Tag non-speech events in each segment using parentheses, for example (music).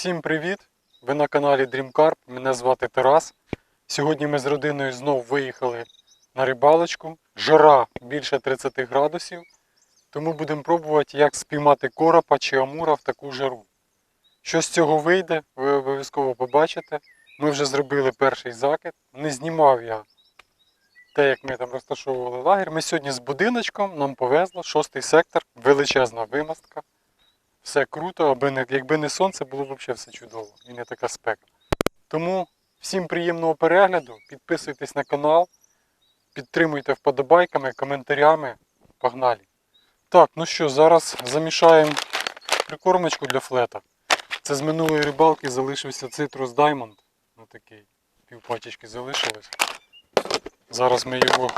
всім привіт! Ви на каналі Dream Мене звати Тарас. Сьогодні ми з родиною знов виїхали на рибалочку. Жара більше 30 градусів. Тому будемо пробувати, як спіймати коропа чи амура в таку жару. Що з цього вийде, ви обов'язково побачите. Ми вже зробили перший закид. Не знімав я те, як ми там розташовували лагерь. Ми сьогодні з будиночком, нам повезло, шостий сектор, величезна вимостка. Все круто, аби не, якби не сонце, було б взагалі все чудово і не така спека. Тому всім приємного перегляду, підписуйтесь на канал, підтримуйте вподобайками, коментарями. Погнали! Так, ну що, зараз замішаємо прикормочку для флета. Це з минулої рибалки залишився Citrus Diamond. Ось такий. Півпачечки залишилось. Зараз ми його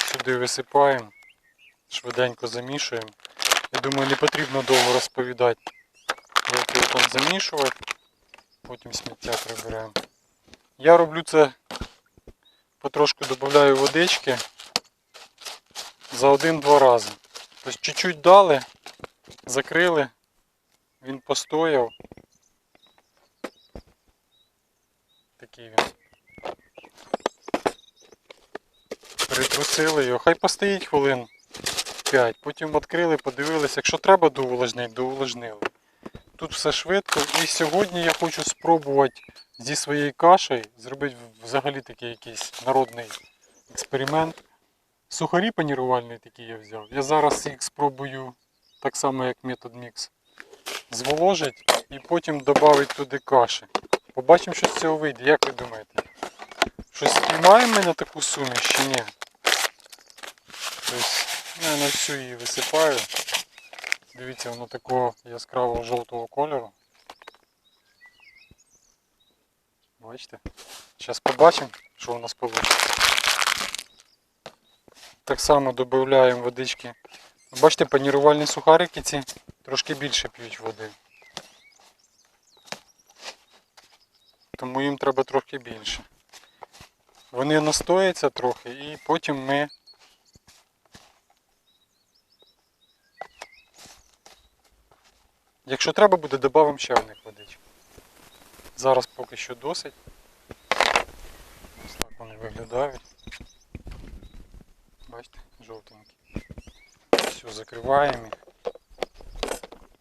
сюди висипаємо, швиденько замішуємо. Я думаю, не потрібно довго розповідати, як його там замішувати. Потім сміття приберемо. Я роблю це, потрошку додаю водички за один-два рази. Тобто чуть-чуть дали, закрили, він постояв. Такий він. Притрусили його. Хай постоїть хвилин 5. Потім відкрили, подивилися. Якщо треба доувлажнити, доувлажнили. Тут все швидко. І сьогодні я хочу спробувати зі своєю кашею зробити взагалі такий якийсь народний експеримент. Сухарі панірувальні такі я взяв. Я зараз їх спробую так само, як метод мікс. Зволожить і потім додати туди каші. Побачимо, що з цього вийде. Як ви думаєте? Щось спіймаємо ми на таку суміш чи ні? Тобто, ну, я на всю її висипаю. Дивіться, воно такого яскравого жовтого кольору. Бачите? Зараз побачимо, що у нас вийде. Так само додаємо водички. Бачите, панірувальні сухарики ці трошки більше п'ють води. Тому їм треба трохи більше. Вони настояться трохи і потім ми Якщо треба буде, додамо ще в них водички. Зараз поки що досить. Ось так вони виглядають. Бачите, жовтенькі. Все, закриваємо.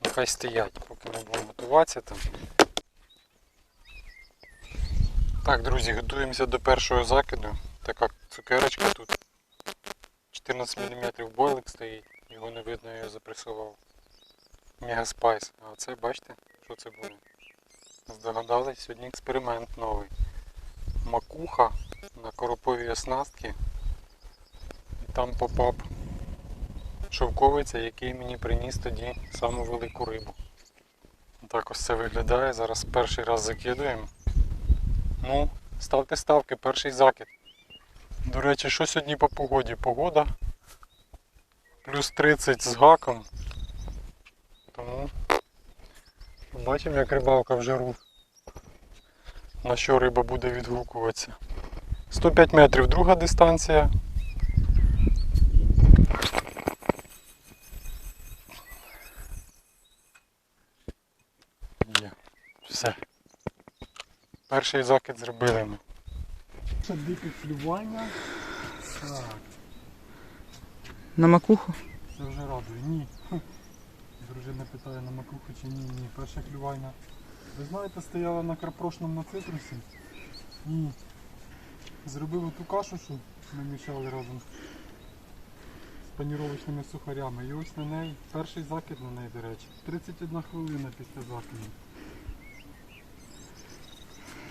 Нехай стоять, поки ми будемо готуватися там. Так, друзі, готуємося до першого закиду. Така цукерочка тут. 14 мм бойлик стоїть, його не видно, я запресував. Мегаспайс. А це бачите, що це буде? Здогадались, сьогодні експеримент новий. Макуха на короповій оснастці. І там попав шовковиця, який мені приніс тоді саму велику рибу. Так ось це виглядає. Зараз перший раз закидуємо. Ну, ставте ставки, перший закид. До речі, що сьогодні по погоді? Погода плюс 30 з гаком. Тому побачимо, як рибалка в жару. На що риба буде відгукуватися. 105 метрів друга дистанція. Є. Все. Перший закид зробили ми. Це дике клювання. Так, На макуху? це вже радує. Ні. Дружина питає на макуху чи ні, ні. Перша клювайна. Ви знаєте, стояла на карпрошному цитрусі і зробив ту кашу, що ми мішали разом з паніровочними сухарями. І ось на неї, перший закид на неї, до речі. 31 хвилина після закиду.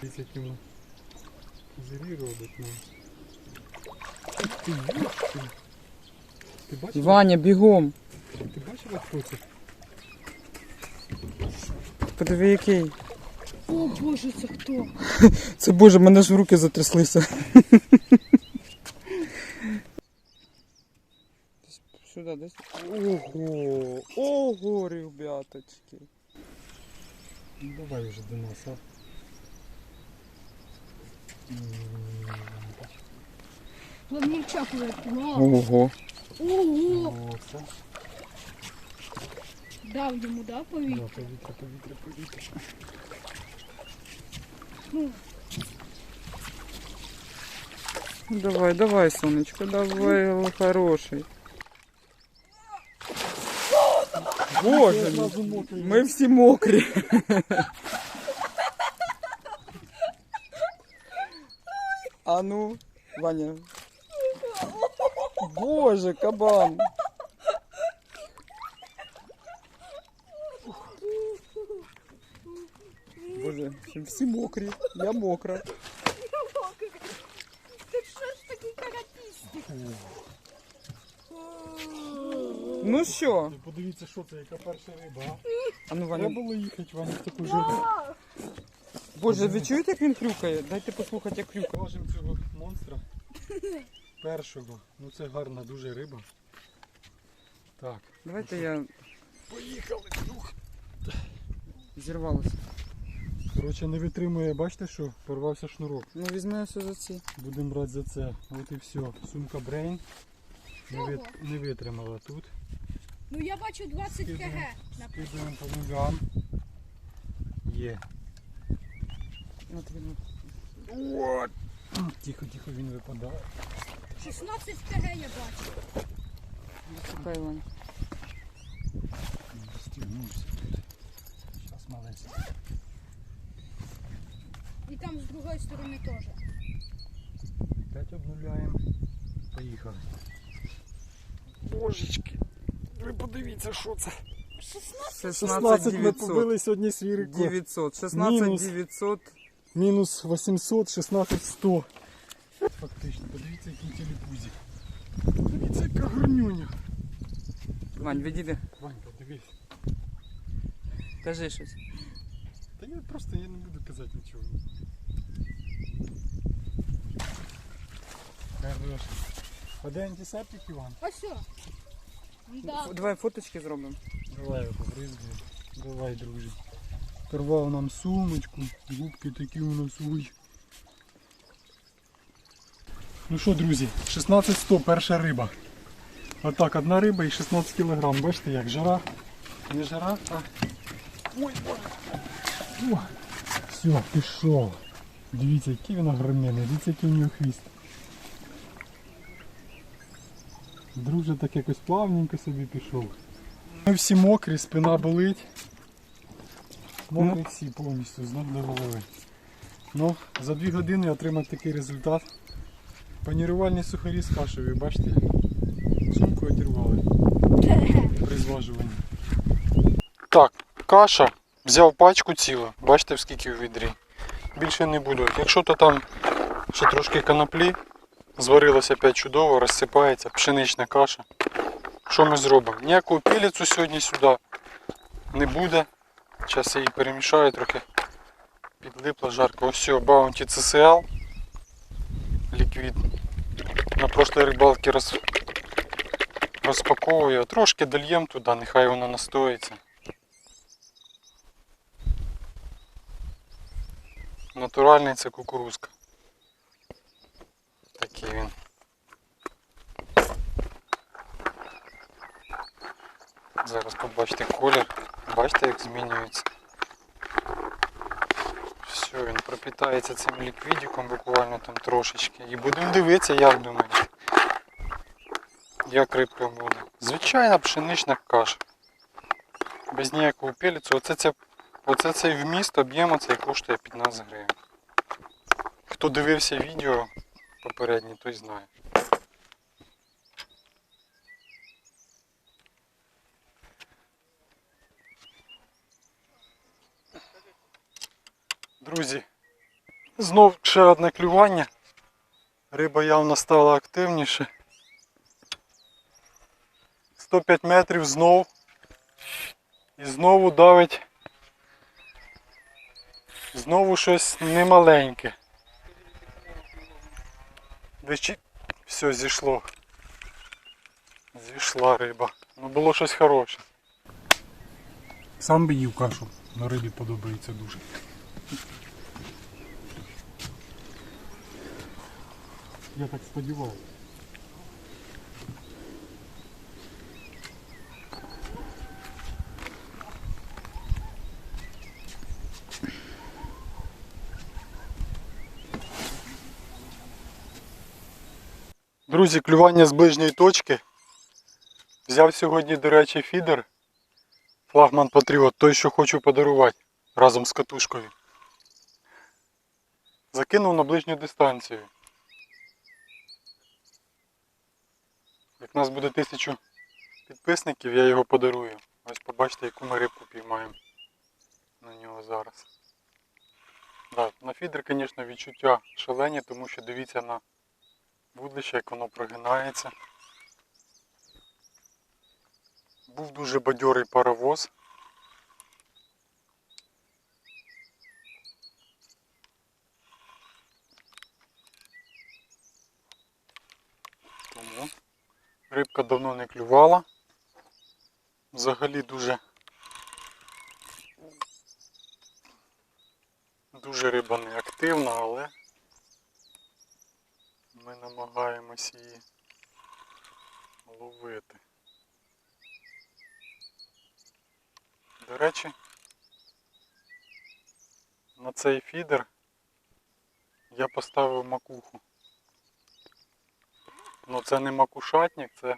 Дивіться, воно козирі робить. Ну. Ти. Ти бачила? Ваня, бігом. Ти бачила, хто це? Подиви який. О боже, це хто? (laughs) Це боже, мене ж в руки затряслися. Сюди, десь. Ого! Ого, ребяточки. Ну давай вже до нас, а. Плавнівчак вау. Ого. Ого! О, це. Дав йому, да, Да, повітря? повітря, повітря, повітря. Ну, Давай, давай, сонечко, давай, хороший. Боже, Зразу мокрий. ми всі мокрі. А ну, Ваня. Боже, кабан. Боже, всі- мокрі. Я мокра. ти що ж такий каратіст? Ну що? Подивіться, що це, яка перша риба, а? Ну, Треба було їхати, Ваня, в таку жиру. Боже, ви чуєте, як він хрюкає? Дайте послухати, як хрюкає. Ложимо цього монстра. Першого. Ну це гарна дуже риба. Так. Давайте я Поїхали. Ух. зірвалася. Коротше, не витримує, бачите, що порвався шнурок. Ну візьмемося за ці. Будемо брати за це. От і все. Сумка Брейн. Не, вит... не витримала тут. Ну я бачу 20 кг. Скидуємо по нулям. Є. От він. От. Тихо, тихо, він випадає. 16 кг я бачу. Стігнувся тут. Зараз маленький. І там з другої сторони теж. Опять обнуляємо. Поїхали. Божечки. Ви подивіться, що це. 16? 16 ми 900. побили сьогодні свій рекорд. 900. 16 Мінус. 900. Мінус 800, 16 100. Фактично, подивіться, який телепузик. Подивіться, яка гарнюня. Вань, відійди. Ванька, дивись. Кажи щось. Та я просто я не буду казати нічого. Хорошо. А де антисептик, Іван? Ось о. Да. Давай фоточки зробимо. Давай я побризгаю. Давай, друже. Порвав нам сумочку, губки такі у нас ой. Ну що, друзі, 16-100 перша риба. Отак, одна риба і 16 кг. Бачите як? Жара. Не жара, а. Ой, боже. О, все, пішов. Дивіться, який він огроменний, дивіться, який у нього хвіст. Друже так якось плавненько собі пішов. Ми всі мокрі, спина болить. Мокрі всі повністю з ног до голови. Ну, за дві години отримати такий результат. Панірувальні сухарі з кашею, бачите? Сумку одірвали при зважуванні. Так, каша. Взяв пачку цілу, бачите скільки в відрі. Більше не буду. Якщо то там ще трошки коноплі, зварилося опять чудово, розсипається, пшенична каша. Що ми зробимо? Ніякого піліцу сьогодні сюди не буде. Зараз я її перемішаю трохи. Підлипла жарко. Ось все, Bounty CCL. Ліквід. На прошлій рибалці роз... розпаковую. Трошки дольєм туди, нехай воно настоїться. Натуральний це кукурузка. Такий він. Зараз побачите колір. Бачите, як змінюється. Все, він пропітається цим ліквідиком буквально там трошечки. І будемо дивитися, як думаєте. Як рибка буде. Звичайна пшенична каша. Без ніякого пеліцу. Оце, це, оце цей вміст, об'єм оцей коштує 15 гривень. Хто дивився відео попереднє, той знає. Друзі, знов ще одне клювання. Риба явно стала активніше. 105 метрів знов. І знову давить. Знову щось немаленьке. Десь все зійшло. Зійшла риба. Ну було щось хороше. Сам би їв кашу. На рибі подобається дуже. Я так сподівався. Друзі, клювання з ближньої точки. Взяв сьогодні, до речі, фідер. Флагман Патріот, той, що хочу подарувати разом з катушкою. Закинув на ближню дистанцію. Як нас буде тисячу підписників, я його подарую. Ось побачите, яку ми рибку піймаємо на нього зараз. Да, на фідер, звісно, відчуття шалені, тому що дивіться на вудлище, як воно прогинається. Був дуже бадьорий паровоз. Тому рибка давно не клювала. Взагалі дуже дуже риба не активна, але ми намагаємось її ловити. До речі, на цей фідер я поставив макуху. Ну це не макушатник, це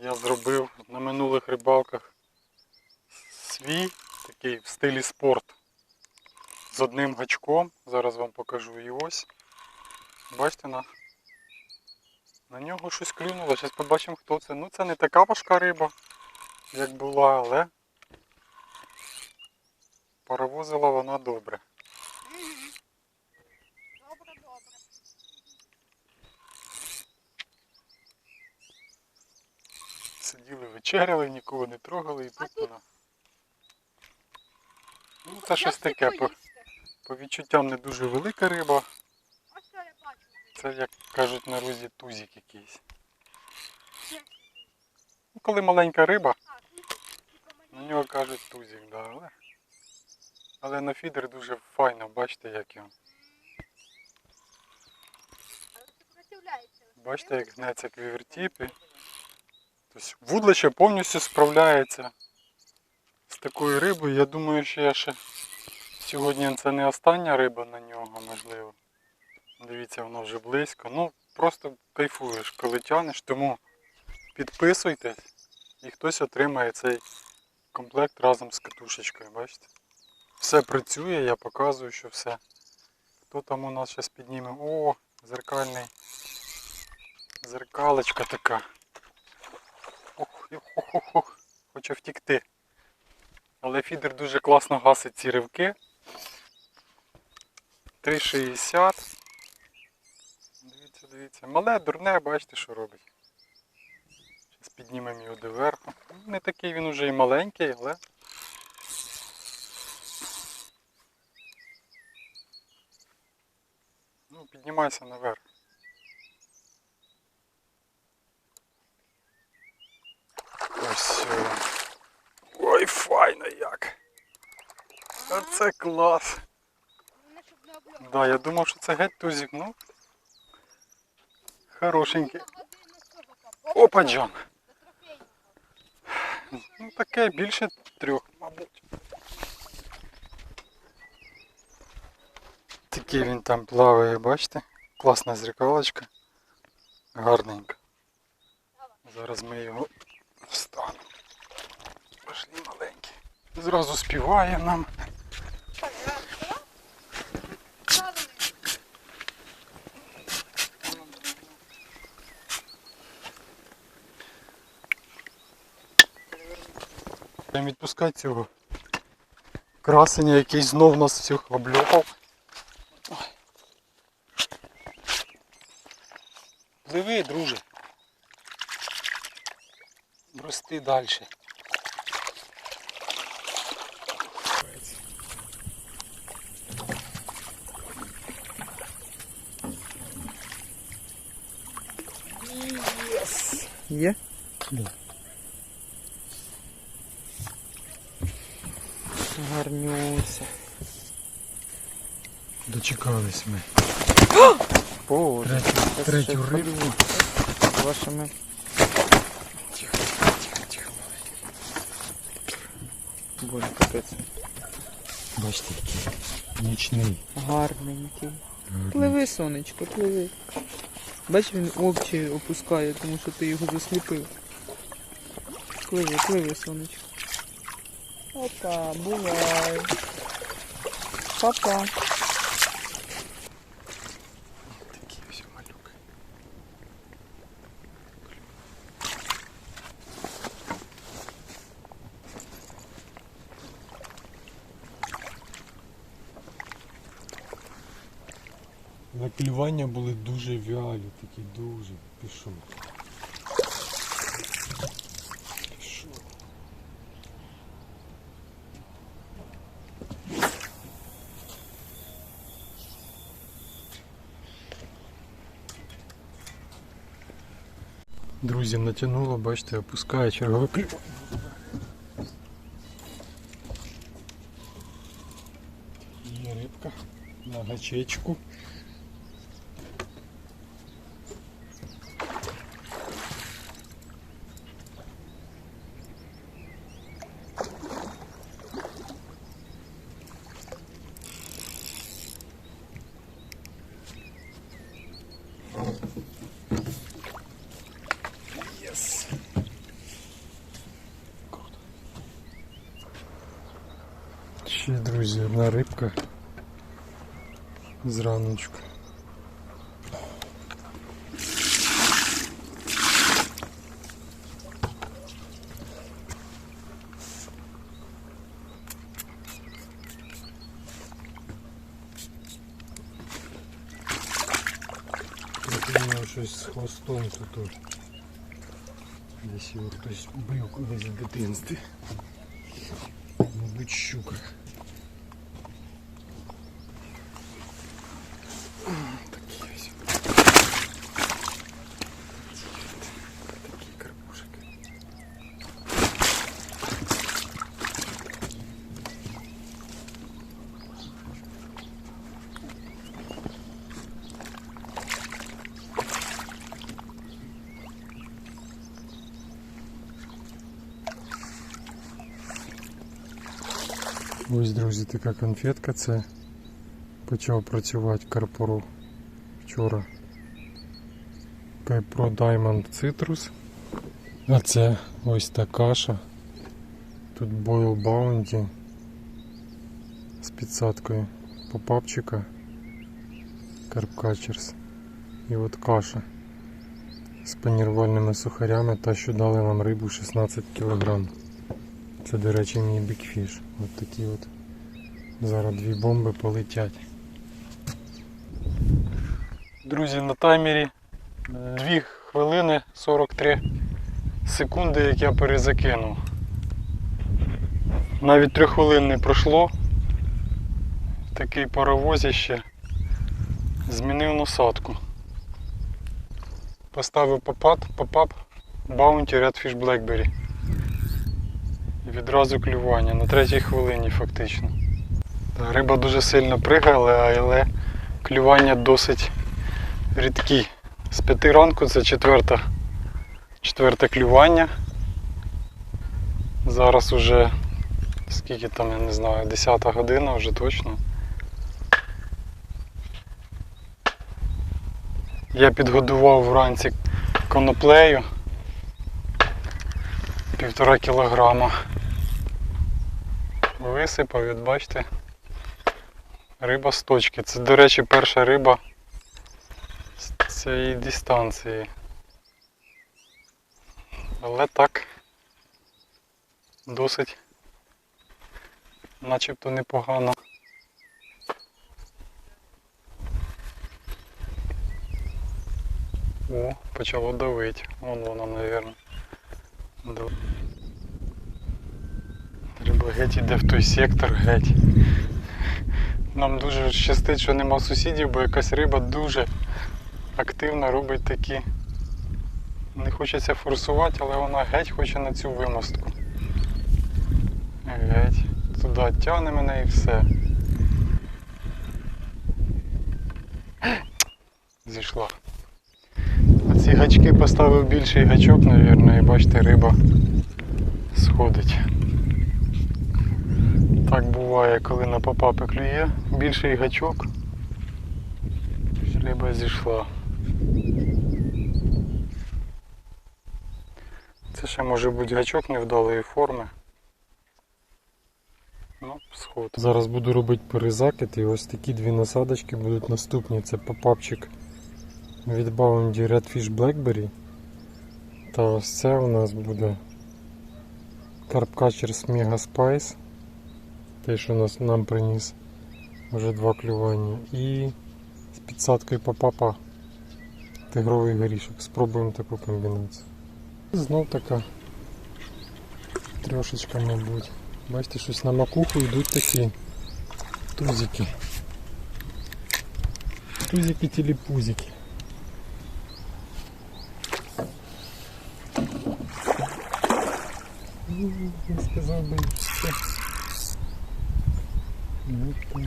я зробив на минулих рибалках свій такий в стилі спорт з одним гачком. Зараз вам покажу і ось. Бачите на, на нього щось клюнуло. Зараз побачимо хто це. Ну це не така важка риба, як була, але паровозила вона добре. Сиділи, вечеряли, нікого не трогали і тут вона. Ну це щось таке. По, по відчуттям не дуже велика риба. Це, як кажуть на рузі, тузик якийсь. Ну, коли маленька риба, типу, на нього кажуть тузик, да, але. Але на фідер дуже файно, бачите, як його. Бачите, як гнеться квівертіп. Тобто вудлище повністю справляється з такою рибою. Я думаю, що я ще сьогодні це не остання риба на нього, можливо. Дивіться, воно вже близько. Ну, просто кайфуєш, коли тянеш, тому підписуйтесь і хтось отримає цей комплект разом з катушечкою, бачите? Все працює, я показую, що все. Хто там у нас зараз підніме? О, зеркальний. Зеркалочка така. Ох, ох, ох, ох, ох. Хочу втікти. Але фідер дуже класно гасить ці ривки. 3,60. Дивіться, дивіться. Мале, дурне, бачите, що робить. Зараз піднімемо його доверху. Не такий він уже і маленький, але. Ну, піднімайся наверх. Ось. е. Ой, файно як. Оце клас. Да, я думав, що це геть тузик, ну. Хорошенький. Опа, Джон. Ну таке більше трьох, мабуть. Такий він там плаває, бачите? Класна зеркалочка. Гарненька. Зараз ми його встанемо. Пошли, малий. Зразу співає нам. Будемо відпускати цього красення, який знов нас всіх обльопав. Ой. Пливи, друже. Рости далі. Є? Гарнюся. Дочекались ми. Боже, Третю, це третю рибу. вашими. Боже, капець. Бачите, який нічний. Гарненький. Пливи, сонечко, пливи. Бач, він очі опускає, тому що ти його засліпив. Пливи, пливи, сонечко. Опа, бувай. Папа. Наклювання були дуже вялі, такі дуже. Пішов. Друзі, натягнуло, бачите, опускає чергове клювання. Є рибка на гачечку. Yes. Ще, друзі, одна рибка зраночку. Прикольно щось з хвостом тут. Десь його хтось бив колись в дитинстві. Мабуть, щука. Ось, друзі, така конфетка. Це почав працювати Карпору вчора. Кайпро Diamond Citrus. А це ось та каша. Тут Boil Bounty з підсадкою попапчика Catchers. І от каша з панірувальними сухарями, та що дали нам рибу 16 кг. Це, до речі, мій бікфіш. От такі от. Зараз дві бомби полетять. Друзі, на таймері 2 хвилини 43 секунди, як я перезакинув. Навіть 3 хвилин не пройшло. Такий паровозіще змінив насадку. Поставив попап, попап Bounty Redfish Blackberry. Відразу клювання на третій хвилині фактично. Риба дуже сильно пригала, але клювання досить рідкі. З п'яти ранку це четверта, четверте клювання. Зараз уже скільки там, я не знаю, 10 година вже точно. Я підгодував вранці коноплею півтора кілограма. Висипав, от бачите. Риба з точки. Це, до речі, перша риба з цієї дистанції. Але так досить начебто непогано. О, почало давить. Вон воно, мабуть. Риба геть іде в той сектор, геть. Нам дуже щастить, що нема сусідів, бо якась риба дуже активно робить такі. Не хочеться форсувати, але вона геть хоче на цю вимостку. Геть. Туди тягне мене і все. Зійшла. Ці гачки поставив більший гачок, мабуть, і бачите, риба сходить. Так буває, коли на попапи клює більший гачок. Риба зійшла. Це ще може бути гачок невдалої форми. Ну, сход. Зараз буду робити перезакид і ось такі дві насадочки будуть наступні. Це попапчик від Bounty Redfish Blackberry. Та ось це у нас буде Carp Catchers Mega Spice. Те, що нас, нам приніс вже два клювання. І з підсадкою попапа тигровий горішок. Спробуємо таку комбінацію. Знов така трошечка, мабуть. Бачите, щось на макуху йдуть такі тузики. Тузики тіліпузики. Я сказав би що. Ну, так.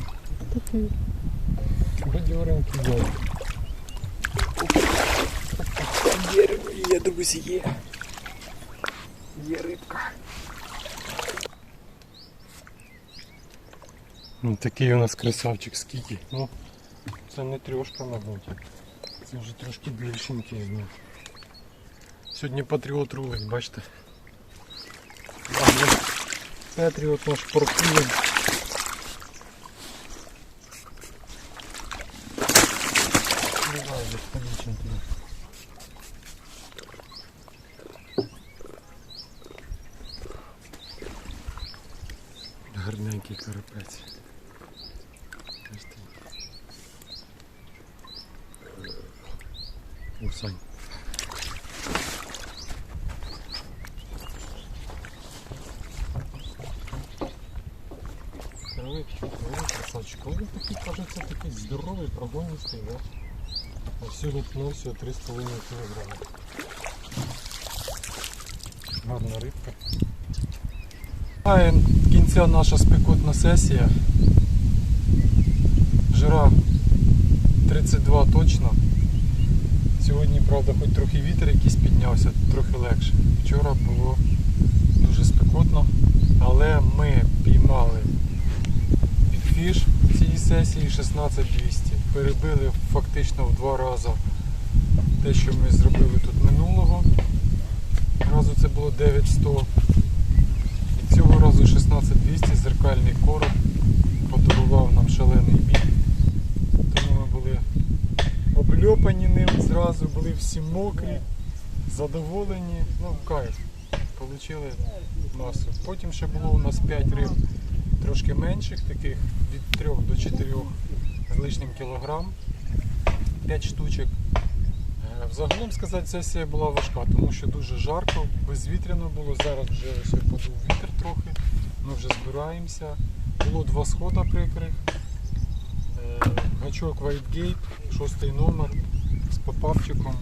Такий бадьоренький день. Є, є, друзі, є. Є рибка. Ну, такий у нас красавчик скільки. Ну, це не трьошка, мабуть. Це вже трошки більшенький. Ну. Сьогодні патріот рулить, бачите. Але Патріот наш паркує. Сань. Кролик, красавчик. Він такий, кажеться, такий здоровий, прогонистий, да? А всього ну, всього 3,5 кг. Гарна рибка. Маємо кінця наша спекотна сесія. Жира 32 точно. Сьогодні, правда, хоч трохи вітер якийсь піднявся, трохи легше. Вчора було дуже спекотно, але ми піймали бікфіш цій сесії 16200. Перебили фактично в два рази те, що ми зробили тут минулого. Разу це було 9100. І цього разу 16200 зеркальний короб подарував нам шалений бій. Тому ми були обльопані ним зразу, були всі мокрі, задоволені, ну кайф. Получили масу. Потім ще було у нас 5 риб трошки менших, таких від 3 до 4 з лишнім кілограм. 5 штучок. Е, Взагалом сказати, сесія була важка, тому що дуже жарко, безвітряно було. Зараз вже ось подув вітер трохи. Ми вже збираємося. Було два схода прикрих. Гачок White Gate, шостий номер з попапчиком.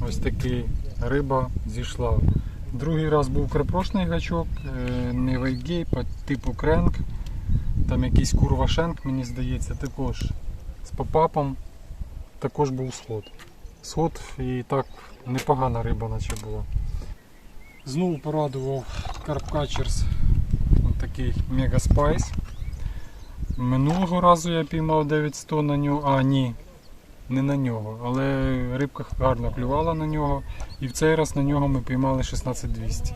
Ось такий риба зійшла. Другий раз був крапрошний гачок, е, не White Gate, а типу кренк. Там якийсь курвашенк, мені здається, також з попапом. Також був сход. Сход і так непогана риба наче була. Знову порадував Carp Catchers такий Mega Spice. Минулого разу я піймав 900 на нього, а ні, не на нього, але рибка гарно клювала на нього. І в цей раз на нього ми піймали 16200.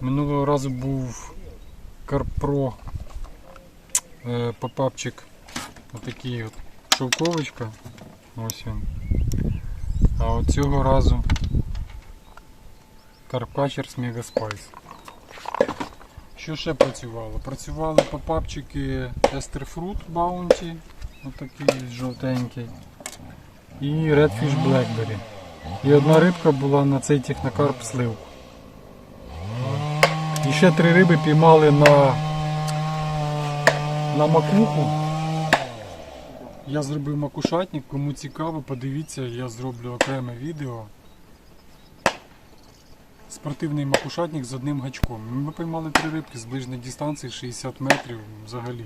Минулого разу був Карпро е, попапчик отакий от шовковочка. Ось він. А от цього разу Карпкачерс Мега Спайс. Що ще працювало? Працювали попапчики Esterfruit Bounty, отакий жовтенький. І Redfish Blackberry. І одна рибка була на цей технокарп слив. І ще три риби піймали на, на макуху. Я зробив макушатник, кому цікаво, подивіться, я зроблю окреме відео. Спортивний макушатник з одним гачком. Ми поймали три рибки з ближньої дистанції 60 метрів взагалі.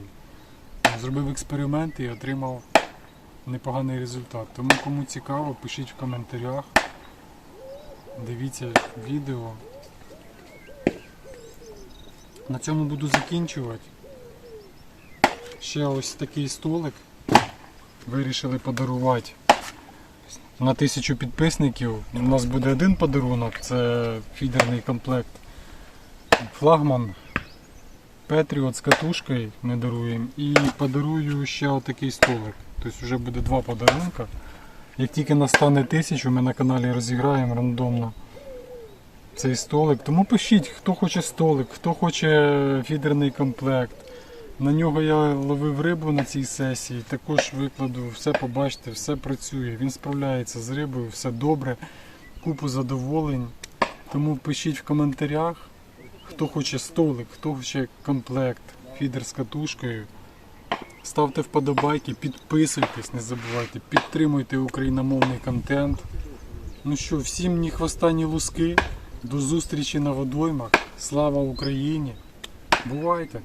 Зробив експеримент і отримав непоганий результат. Тому кому цікаво, пишіть в коментарях. Дивіться відео. На цьому буду закінчувати. Ще ось такий столик. Вирішили подарувати на тисячу підписників. У нас буде один подарунок, це фідерний комплект. Флагман Петріот з катушкою ми даруємо. І подарую ще отакий столик. Тобто вже буде два подарунка. Як тільки настане тисячу, ми на каналі розіграємо рандомно цей столик. Тому пишіть, хто хоче столик, хто хоче фідерний комплект. На нього я ловив рибу на цій сесії, також викладу, все побачите, все працює. Він справляється з рибою, все добре, купу задоволень. Тому пишіть в коментарях, хто хоче столик, хто хоче комплект, фідер з катушкою. Ставте вподобайки, підписуйтесь, не забувайте, підтримуйте україномовний контент. Ну що, всім ні хвоста, ні луски. До зустрічі на водоймах. Слава Україні! Бувайте!